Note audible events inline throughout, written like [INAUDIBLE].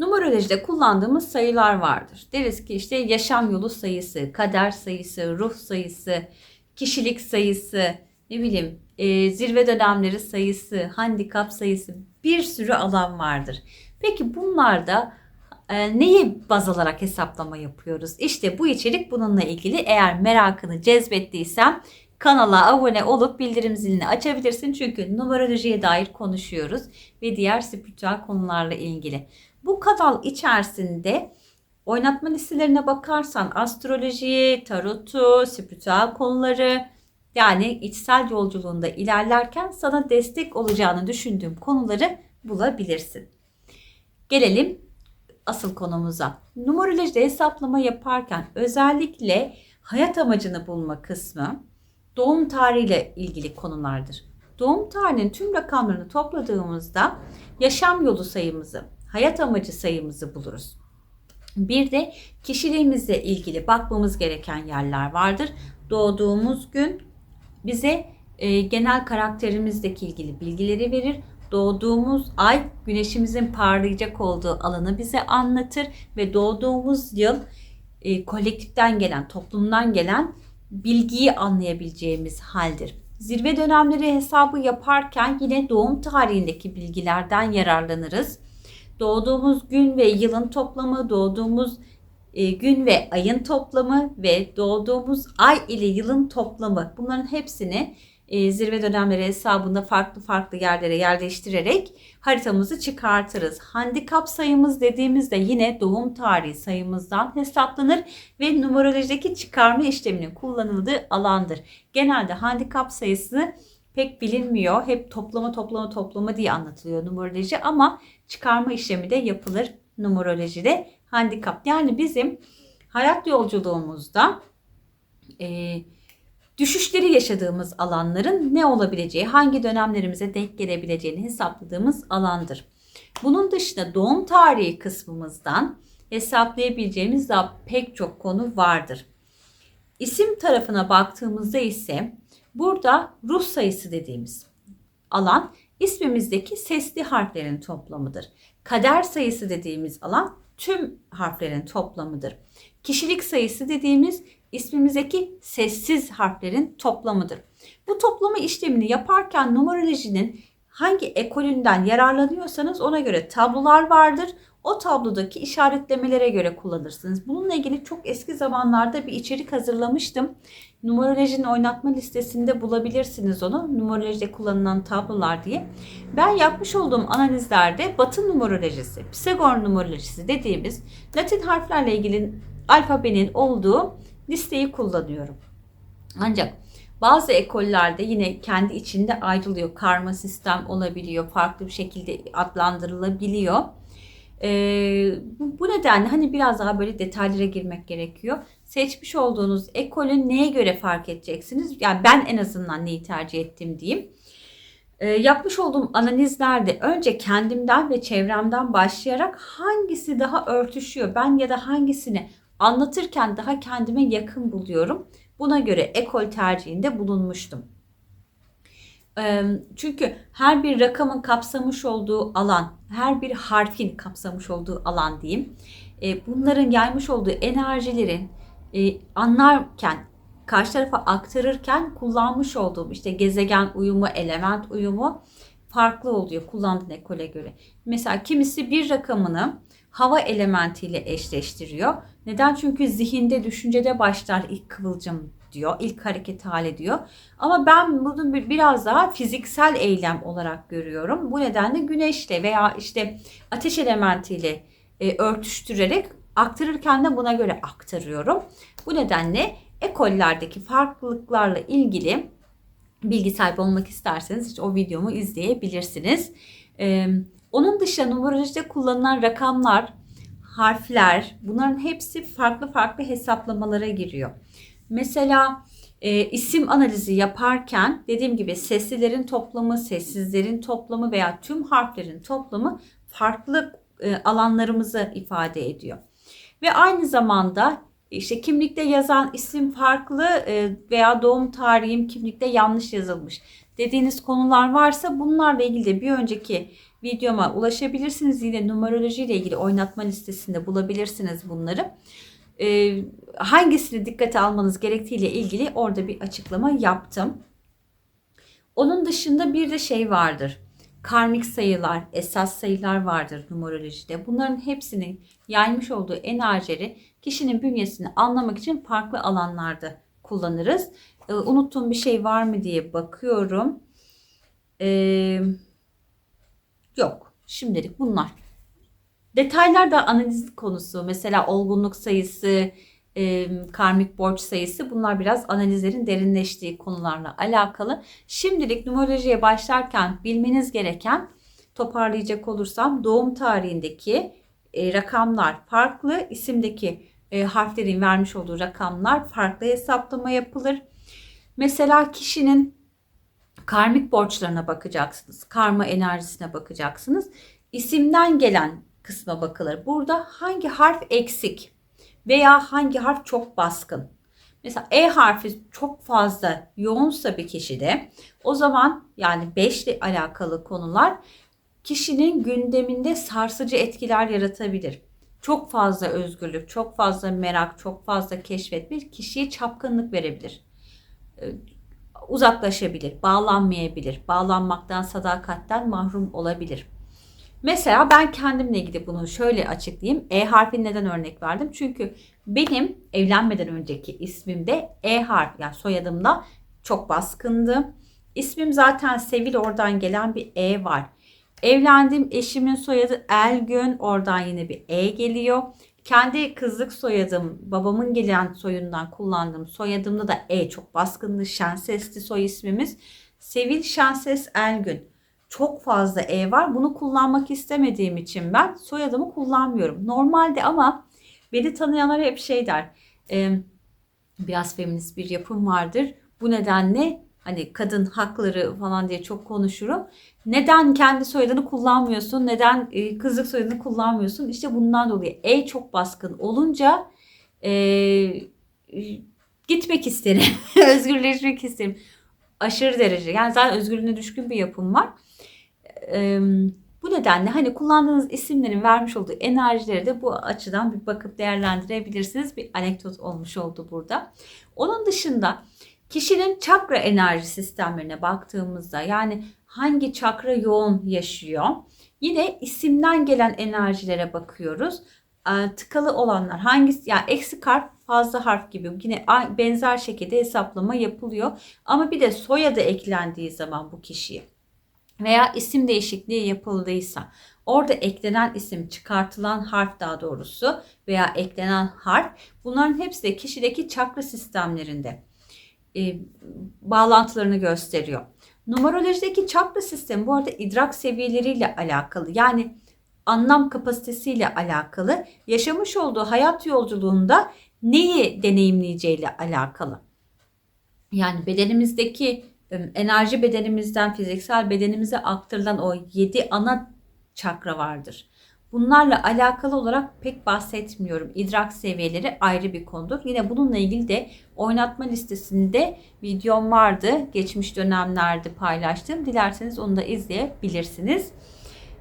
Numerolojide kullandığımız sayılar vardır. Deriz ki işte yaşam yolu sayısı, kader sayısı, ruh sayısı, kişilik sayısı, ne bileyim e, zirve dönemleri sayısı, handikap sayısı bir sürü alan vardır. Peki bunlarda e, neyi baz alarak hesaplama yapıyoruz? İşte bu içerik bununla ilgili. Eğer merakını cezbettiysem kanala abone olup bildirim zilini açabilirsin. Çünkü numerolojiye dair konuşuyoruz ve diğer spiritüel konularla ilgili. Bu kanal içerisinde oynatma listelerine bakarsan astrolojiyi, tarotu, spiritüel konuları yani içsel yolculuğunda ilerlerken sana destek olacağını düşündüğüm konuları bulabilirsin. Gelelim asıl konumuza. Numerolojide hesaplama yaparken özellikle hayat amacını bulma kısmı doğum tarihiyle ilgili konulardır. Doğum tarihinin tüm rakamlarını topladığımızda yaşam yolu sayımızı, hayat amacı sayımızı buluruz. Bir de kişiliğimizle ilgili bakmamız gereken yerler vardır. Doğduğumuz gün bize e, genel karakterimizdeki ilgili bilgileri verir. Doğduğumuz ay güneşimizin parlayacak olduğu alanı bize anlatır ve doğduğumuz yıl e, kolektiften gelen, toplumdan gelen bilgiyi anlayabileceğimiz haldir. Zirve dönemleri hesabı yaparken yine doğum tarihindeki bilgilerden yararlanırız. Doğduğumuz gün ve yılın toplamı, doğduğumuz e, gün ve ayın toplamı ve doğduğumuz ay ile yılın toplamı bunların hepsini e, zirve dönemleri hesabında farklı farklı yerlere yerleştirerek haritamızı çıkartırız. Handikap sayımız dediğimizde yine doğum tarihi sayımızdan hesaplanır ve numerolojideki çıkarma işleminin kullanıldığı alandır. Genelde handikap sayısı pek bilinmiyor. Hep toplama toplama toplama diye anlatılıyor numeroloji ama çıkarma işlemi de yapılır numerolojide handikap. Yani bizim hayat yolculuğumuzda e, düşüşleri yaşadığımız alanların ne olabileceği, hangi dönemlerimize denk gelebileceğini hesapladığımız alandır. Bunun dışında doğum tarihi kısmımızdan hesaplayabileceğimiz daha pek çok konu vardır. İsim tarafına baktığımızda ise burada ruh sayısı dediğimiz alan ismimizdeki sesli harflerin toplamıdır. Kader sayısı dediğimiz alan tüm harflerin toplamıdır. Kişilik sayısı dediğimiz ismimizdeki sessiz harflerin toplamıdır. Bu toplama işlemini yaparken numerolojinin hangi ekolünden yararlanıyorsanız ona göre tablolar vardır. O tablodaki işaretlemelere göre kullanırsınız. Bununla ilgili çok eski zamanlarda bir içerik hazırlamıştım. Numerolojinin oynatma listesinde bulabilirsiniz onu. Numerolojide kullanılan tablolar diye. Ben yapmış olduğum analizlerde Batı numerolojisi, Pisagor numerolojisi dediğimiz Latin harflerle ilgili alfabenin olduğu listeyi kullanıyorum. Ancak bazı ekollerde yine kendi içinde ayrılıyor. Karma sistem olabiliyor. Farklı bir şekilde adlandırılabiliyor. Ee, bu nedenle hani biraz daha böyle detaylara girmek gerekiyor. Seçmiş olduğunuz ekolü neye göre fark edeceksiniz? Yani ben en azından neyi tercih ettim diyeyim. Ee, yapmış olduğum analizlerde önce kendimden ve çevremden başlayarak hangisi daha örtüşüyor? Ben ya da hangisini anlatırken daha kendime yakın buluyorum. Buna göre ekol tercihinde bulunmuştum. Çünkü her bir rakamın kapsamış olduğu alan, her bir harfin kapsamış olduğu alan diyeyim. Bunların yaymış olduğu enerjilerin anlarken, karşı tarafa aktarırken kullanmış olduğum işte gezegen uyumu, element uyumu farklı oluyor kullandığın ekole göre. Mesela kimisi bir rakamını hava elementiyle eşleştiriyor. Neden? Çünkü zihinde, düşüncede başlar ilk kıvılcım diyor, ilk hareket hali diyor. Ama ben bunu biraz daha fiziksel eylem olarak görüyorum. Bu nedenle güneşle veya işte ateş elementiyle e, örtüştürerek aktarırken de buna göre aktarıyorum. Bu nedenle ekollerdeki farklılıklarla ilgili bilgi sahibi olmak isterseniz işte o videomu izleyebilirsiniz. Ee, onun dışında numerolojide kullanılan rakamlar, harfler bunların hepsi farklı farklı hesaplamalara giriyor. Mesela e, isim analizi yaparken dediğim gibi seslilerin toplamı, sessizlerin toplamı veya tüm harflerin toplamı farklı e, alanlarımızı ifade ediyor. Ve aynı zamanda işte kimlikte yazan isim farklı e, veya doğum tarihim kimlikte yanlış yazılmış. dediğiniz konular varsa bunlarla ilgili de bir önceki videoma ulaşabilirsiniz. Yine numeroloji ile ilgili oynatma listesinde bulabilirsiniz bunları. Ee, hangisini dikkate almanız gerektiğiyle ilgili orada bir açıklama yaptım. Onun dışında bir de şey vardır. Karmik sayılar, esas sayılar vardır numerolojide. Bunların hepsinin yaymış olduğu enerjileri kişinin bünyesini anlamak için farklı alanlarda kullanırız. Ee, unuttuğum bir şey var mı diye bakıyorum. Ee, yok. Şimdilik bunlar. Detaylar da analiz konusu. Mesela olgunluk sayısı, e, karmik borç sayısı bunlar biraz analizlerin derinleştiği konularla alakalı. Şimdilik numerolojiye başlarken bilmeniz gereken toparlayacak olursam doğum tarihindeki e, rakamlar farklı, isimdeki e, harflerin vermiş olduğu rakamlar farklı hesaplama yapılır. Mesela kişinin karmik borçlarına bakacaksınız. Karma enerjisine bakacaksınız. İsimden gelen kısma bakılır. Burada hangi harf eksik veya hangi harf çok baskın? Mesela E harfi çok fazla yoğunsa bir kişide o zaman yani 5 ile alakalı konular kişinin gündeminde sarsıcı etkiler yaratabilir. Çok fazla özgürlük, çok fazla merak, çok fazla keşfet bir kişiye çapkınlık verebilir. Ee, uzaklaşabilir, bağlanmayabilir, bağlanmaktan, sadakatten mahrum olabilir. Mesela ben kendimle ilgili bunu şöyle açıklayayım. E harfi neden örnek verdim? Çünkü benim evlenmeden önceki ismimde E harfi yani soyadımda çok baskındı. İsmim zaten Sevil oradan gelen bir E var. Evlendim eşimin soyadı Elgün oradan yine bir E geliyor. Kendi kızlık soyadım babamın gelen soyundan kullandığım soyadımda da E çok baskındı. Şensesli soy ismimiz. Sevil Şenses Elgün çok fazla E var. Bunu kullanmak istemediğim için ben soyadımı kullanmıyorum. Normalde ama beni tanıyanlar hep şey der. E, biraz feminist bir yapım vardır. Bu nedenle hani kadın hakları falan diye çok konuşurum. Neden kendi soyadını kullanmıyorsun? Neden e, kızlık soyadını kullanmıyorsun? İşte bundan dolayı E çok baskın olunca e, gitmek isterim. [LAUGHS] Özgürleşmek isterim. Aşırı derece. Yani zaten özgürlüğüne düşkün bir yapım var. E, bu nedenle hani kullandığınız isimlerin vermiş olduğu enerjileri de bu açıdan bir bakıp değerlendirebilirsiniz. Bir anekdot olmuş oldu burada. Onun dışında kişinin çakra enerji sistemlerine baktığımızda yani hangi çakra yoğun yaşıyor? Yine isimden gelen enerjilere bakıyoruz. Tıkalı olanlar hangisi yani eksik harf fazla harf gibi yine benzer şekilde hesaplama yapılıyor. Ama bir de soyadı eklendiği zaman bu kişiye veya isim değişikliği yapıldıysa orada eklenen isim çıkartılan harf daha doğrusu veya eklenen harf bunların hepsi de kişideki çakra sistemlerinde e, bağlantılarını gösteriyor. Numerolojideki çakra sistemi bu arada idrak seviyeleriyle alakalı. Yani anlam kapasitesiyle alakalı. Yaşamış olduğu hayat yolculuğunda neyi deneyimleyeceğiyle alakalı. Yani bedenimizdeki enerji bedenimizden fiziksel bedenimize aktarılan o 7 ana çakra vardır. Bunlarla alakalı olarak pek bahsetmiyorum. İdrak seviyeleri ayrı bir konudur. Yine bununla ilgili de oynatma listesinde videom vardı. Geçmiş dönemlerde paylaştım. Dilerseniz onu da izleyebilirsiniz.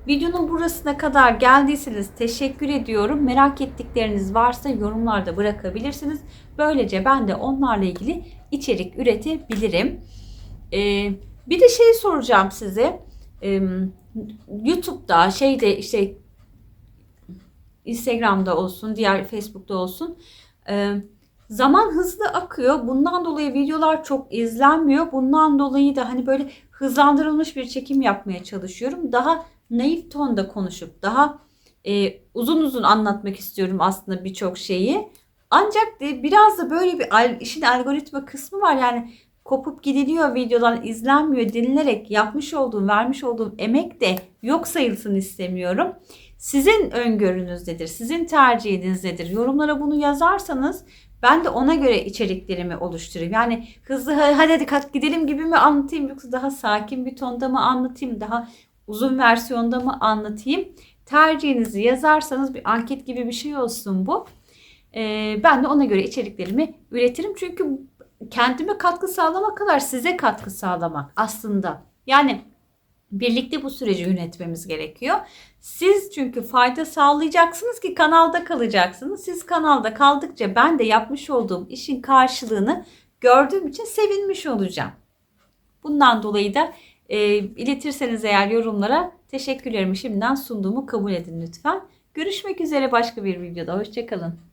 Videonun burasına kadar geldiyseniz teşekkür ediyorum. Merak ettikleriniz varsa yorumlarda bırakabilirsiniz. Böylece ben de onlarla ilgili içerik üretebilirim. Ee, bir de şey soracağım size. Ee, YouTube'da şeyde işte Instagram'da olsun, diğer Facebook'ta olsun. Ee, zaman hızlı akıyor. Bundan dolayı videolar çok izlenmiyor. Bundan dolayı da hani böyle hızlandırılmış bir çekim yapmaya çalışıyorum. Daha naif tonda konuşup daha e, uzun uzun anlatmak istiyorum aslında birçok şeyi. Ancak de biraz da böyle bir işin algoritma kısmı var. Yani kopup gidiliyor videodan izlenmiyor dinlenerek yapmış olduğum vermiş olduğum emek de yok sayılsın istemiyorum. Sizin öngörünüz nedir? Sizin tercihiniz nedir? Yorumlara bunu yazarsanız ben de ona göre içeriklerimi oluşturayım. Yani hızlı hadi hadi gidelim gibi mi anlatayım yoksa daha sakin bir tonda mı anlatayım? Daha uzun versiyonda mı anlatayım? Tercihinizi yazarsanız bir anket gibi bir şey olsun bu. Ee, ben de ona göre içeriklerimi üretirim. Çünkü kendime katkı sağlamak kadar size katkı sağlamak aslında. Yani birlikte bu süreci yönetmemiz gerekiyor. Siz çünkü fayda sağlayacaksınız ki kanalda kalacaksınız. Siz kanalda kaldıkça ben de yapmış olduğum işin karşılığını gördüğüm için sevinmiş olacağım. Bundan dolayı da e, iletirseniz eğer yorumlara teşekkürlerimi şimdiden sunduğumu kabul edin lütfen. Görüşmek üzere başka bir videoda. Hoşçakalın.